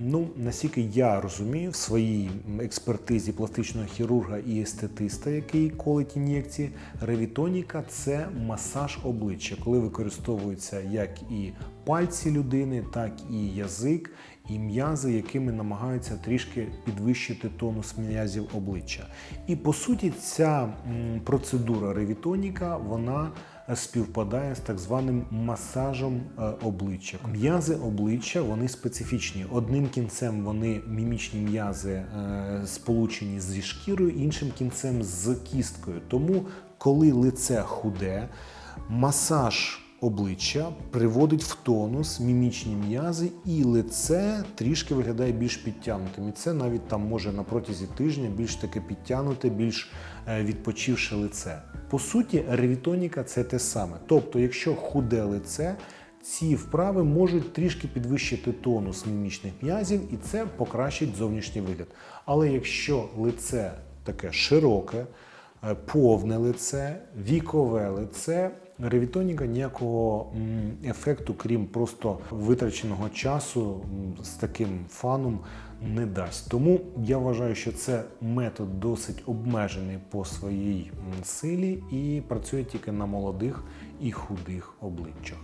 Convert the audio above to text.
Ну, наскільки я розумію, в своїй експертизі пластичного хірурга і естетиста, який колить ін'єкції, ревітоніка це масаж обличчя, коли використовуються як і пальці людини, так і язик, і м'язи, якими намагаються трішки підвищити тонус м'язів обличчя. І по суті, ця процедура ревітоніка, вона співпадає з так званим масажем е, обличчя. М'язи обличчя вони специфічні. Одним кінцем вони мімічні м'язи е, сполучені зі шкірою, іншим кінцем з кісткою. Тому, коли лице худе, масаж обличчя приводить в тонус мімічні м'язи, і лице трішки виглядає більш підтягнутим. І це навіть там може на протязі тижня більш таке підтягнуте, більш е, відпочивше лице. По суті, ревітоніка це те саме. Тобто, якщо худе лице, ці вправи можуть трішки підвищити тонус мімічних м'язів, і це покращить зовнішній вигляд. Але якщо лице таке широке, е, повне лице, вікове лице, ревітоніка ніякого ефекту, крім просто витраченого часу з таким фаном, не дасть. Тому я вважаю, що це метод досить обмежений по своїй силі і працює тільки на молодих і худих обличчях.